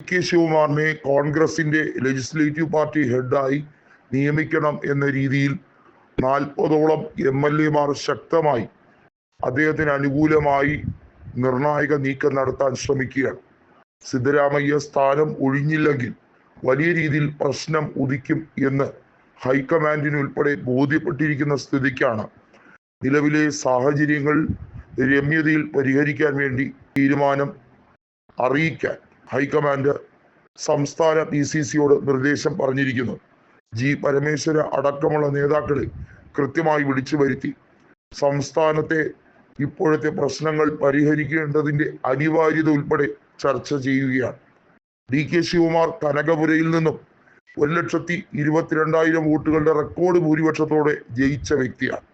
K ശിവകുമാറിനെ കോൺഗ്രസിന്റെ legislative party ഹെഡായി നിയമിക്കണം എന്ന രീതിയിൽ നാൽപ്പതോളം എം എൽ എമാർ ശക്തമായി അദ്ദേഹത്തിന് അനുകൂലമായി നിർണായക നീക്കം നടത്താൻ ശ്രമിക്കുകയാണ്. സിദ്ധരാമയ്യ സ്ഥാനം ഒഴിഞ്ഞില്ലെങ്കിൽ വലിയ രീതിയിൽ പ്രശ്നം ഉദിക്കും എന്ന് ഹൈക്കമാൻഡിന് ഉൾപ്പെടെ ബോധ്യപ്പെട്ടിരിക്കുന്ന സ്ഥിതിക്കാണ് നിലവിലെ സാഹചര്യങ്ങൾ രമ്യതയിൽ പരിഹരിക്കാൻ വേണ്ടി തീരുമാനം അറിയിക്കാൻ ഹൈക്കമാൻഡ് സംസ്ഥാന പി സി സിയോട് നിർദ്ദേശം പറഞ്ഞിരിക്കുന്നു. ജി പരമേശ്വര അടക്കമുള്ള നേതാക്കളെ കൃത്യമായി വിളിച്ചു വരുത്തി. സംസ്ഥാനത്തെ ഇപ്പോഴത്തെ പ്രശ്നങ്ങൾ പരിഹരിക്കേണ്ടതിന്റെ അനിവാര്യത ഉൾപ്പെടെ ചർച്ച ചെയ്യുകയാണ്. ഡി കെ ശിവകുമാർ കനകപുരയിൽ നിന്നും ഒരു ലക്ഷത്തി ഇരുപത്തിരണ്ടായിരം വോട്ടുകളുടെ റെക്കോർഡ് ഭൂരിപക്ഷത്തോടെ ജയിച്ച വ്യക്തിയാണ്.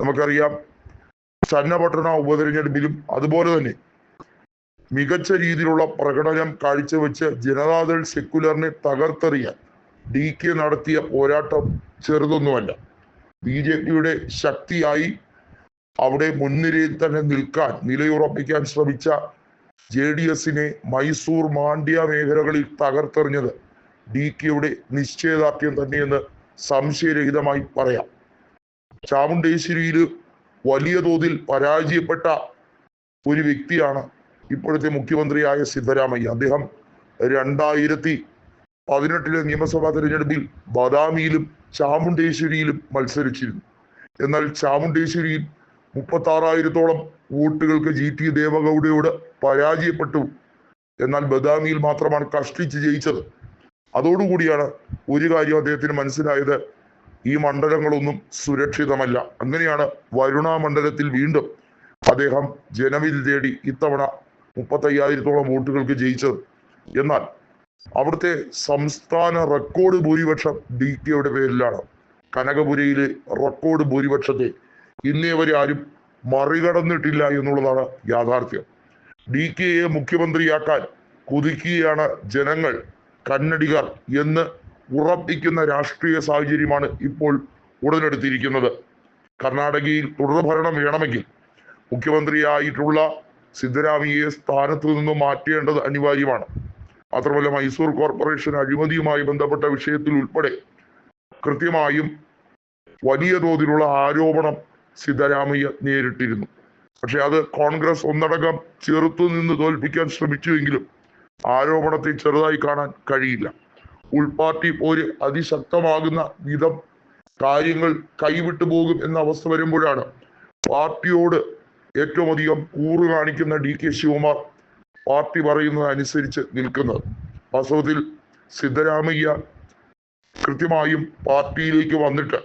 നമുക്കറിയാം ചന്നപട്ടണ ഉപതെരഞ്ഞെടുപ്പിലും അതുപോലെ തന്നെ മികച്ച രീതിയിലുള്ള പ്രകടനം കാഴ്ചവെച്ച് ജനതാദൾ സെക്യുലറിനെ തകർത്തെറിയാൻ ഡി കെ നടത്തിയ പോരാട്ടം ചെറുതൊന്നുമല്ല. ബി ജെ പിയുടെ ശക്തിയായി അവിടെ മുൻനിരയിൽ തന്നെ നിൽക്കാൻ നിലയുറപ്പിക്കാൻ ശ്രമിച്ച ജെ ഡി എസിനെ മൈസൂർ മാണ്ഡ്യ മേഖലകളിൽ തകർത്തെറിഞ്ഞത് ഡി കെയുടെ നിശ്ചയദാർഢ്യം തന്നെയെന്ന് സംശയരഹിതമായി പറയാം. ചാമുണ്ടേശ്വരിയിൽ വലിയ തോതിൽ പരാജയപ്പെട്ട ഒരു വ്യക്തിയാണ് ഇപ്പോഴത്തെ മുഖ്യമന്ത്രിയായ സിദ്ധരാമയ്യ. അദ്ദേഹം രണ്ടായിരത്തി പതിനെട്ടിലെ നിയമസഭാ തെരഞ്ഞെടുപ്പിൽ ബദാമിയിലും ചാമുണ്ടേശ്വരിയിലും മത്സരിച്ചിരുന്നു. എന്നാൽ ചാമുണ്ടേശ്വരിയിൽ മുപ്പത്തി ആറായിരത്തോളം വോട്ടുകൾക്ക് ജി. ടി. ദേവഗൌഡയോട് പരാജയപ്പെട്ടു. എന്നാൽ ബദാമിയിൽ മാത്രമാണ് കഷ്ടിച്ച് ജയിച്ചത്. അതോടുകൂടിയാണ് ഒരു കാര്യം അദ്ദേഹത്തിന് മനസ്സിലായത്. ഈ മണ്ഡലങ്ങളൊന്നും സുരക്ഷിതമല്ല. അങ്ങനെയാണ് വരുണാ മണ്ഡലത്തിൽ വീണ്ടും അദ്ദേഹം ജനവിധി തേടി ഇത്തവണ മുപ്പത്തയ്യായിരത്തോളം വോട്ടുകൾക്ക് ജയിച്ചത്. എന്നാൽ അവിടുത്തെ സംസ്ഥാന റെക്കോർഡ് ഭൂരിപക്ഷം ഡി കെയുടെ പേരിലാണ്. കനകപുരയിലെ റെക്കോർഡ് ഭൂരിപക്ഷത്തെ ഇന്നേ വരെ ആരും മറികടന്നിട്ടില്ല എന്നുള്ളതാണ് യാഥാർത്ഥ്യം. ഡി കെയെ മുഖ്യമന്ത്രിയാക്കാൻ കുതിക്കുകയാണ് ജനങ്ങൾ കന്നഡികർ എന്ന് ഉറപ്പിക്കുന്ന രാഷ്ട്രീയ സാഹചര്യമാണ് ഇപ്പോൾ ഉടലെടുത്തിരിക്കുന്നത്. കർണാടകയിൽ തുടർഭരണം വേണമെങ്കിൽ മുഖ്യമന്ത്രിയായിട്ടുള്ള സിദ്ധരാമയ്യയെ സ്ഥാനത്തു നിന്ന് മാറ്റേണ്ടത് അനിവാര്യമാണ്. മാത്രമല്ല മൈസൂർ കോർപ്പറേഷൻ അഴിമതിയുമായി ബന്ധപ്പെട്ട വിഷയത്തിൽ ഉൾപ്പെടെ കൃത്യമായും വലിയ തോതിലുള്ള ആരോപണം സിദ്ധരാമയ്യ നേരിട്ടിരുന്നു. പക്ഷെ അത് കോൺഗ്രസ് ഒന്നടങ്കം ചെറുത്തു നിന്ന് തോൽപ്പിക്കാൻ ശ്രമിച്ചുവെങ്കിലും ആരോപണത്തെ ചെറുതായി കാണാൻ കഴിയില്ല. ഉൾപാർട്ടി പോര് അതിശക്തമാകുന്ന വിധം കാര്യങ്ങൾ കൈവിട്ടു പോകും എന്ന അവസ്ഥ വരുമ്പോഴാണ് പാർട്ടിയോട് ഏറ്റവും അധികം കൂറ് കാണിക്കുന്ന ഡി കെ ശിവകുമാർ പാർട്ടി പറയുന്നത് അനുസരിച്ച് നിൽക്കുന്നത്. വാസ്തവത്തിൽ സിദ്ധരാമയ്യ കൃത്യമായും പാർട്ടിയിലേക്ക് വന്നിട്ട്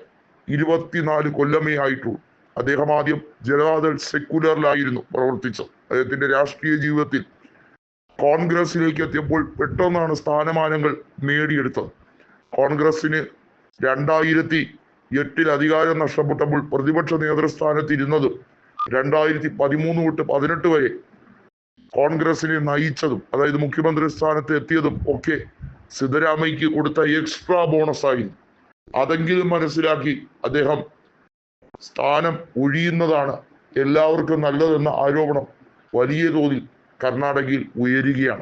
ഇരുപത്തിനാല് കൊല്ലമേ ആയിട്ടുള്ളൂ. അദ്ദേഹം ആദ്യം ജനതാദൾ സെക്യുലറിലായിരുന്നു പ്രവർത്തിച്ചത്. അദ്ദേഹത്തിന്റെ രാഷ്ട്രീയ ജീവിതത്തിൽ കോൺഗ്രസിലേക്ക് എത്തിയപ്പോൾ പെട്ടെന്നാണ് സ്ഥാനമാനങ്ങൾ നേടിയെടുത്തത്. കോൺഗ്രസിന് രണ്ടായിരത്തി എട്ടിൽ അധികാരം നഷ്ടപ്പെട്ടപ്പോൾ പ്രതിപക്ഷ നേതൃസ്ഥാനത്ത് ഇരുന്നതും രണ്ടായിരത്തി പതിമൂന്ന് തൊട്ട് പതിനെട്ട് വരെ കോൺഗ്രസിനെ നയിച്ചതും അതായത് മുഖ്യമന്ത്രി സ്ഥാനത്ത് എത്തിയതും ഒക്കെ സിദ്ധരാമയ്ക്ക് കൊടുത്ത എക്സ്ട്രാ ബോണസ് ആയിരുന്നു. അതെങ്കിലും മനസ്സിലാക്കി അദ്ദേഹം സ്ഥാനം ഒഴിയുന്നതാണ് എല്ലാവർക്കും നല്ലതെന്ന ആരോപണം വലിയ തോതിൽ കർണാടകയിൽ ഉയരുകയാണ്.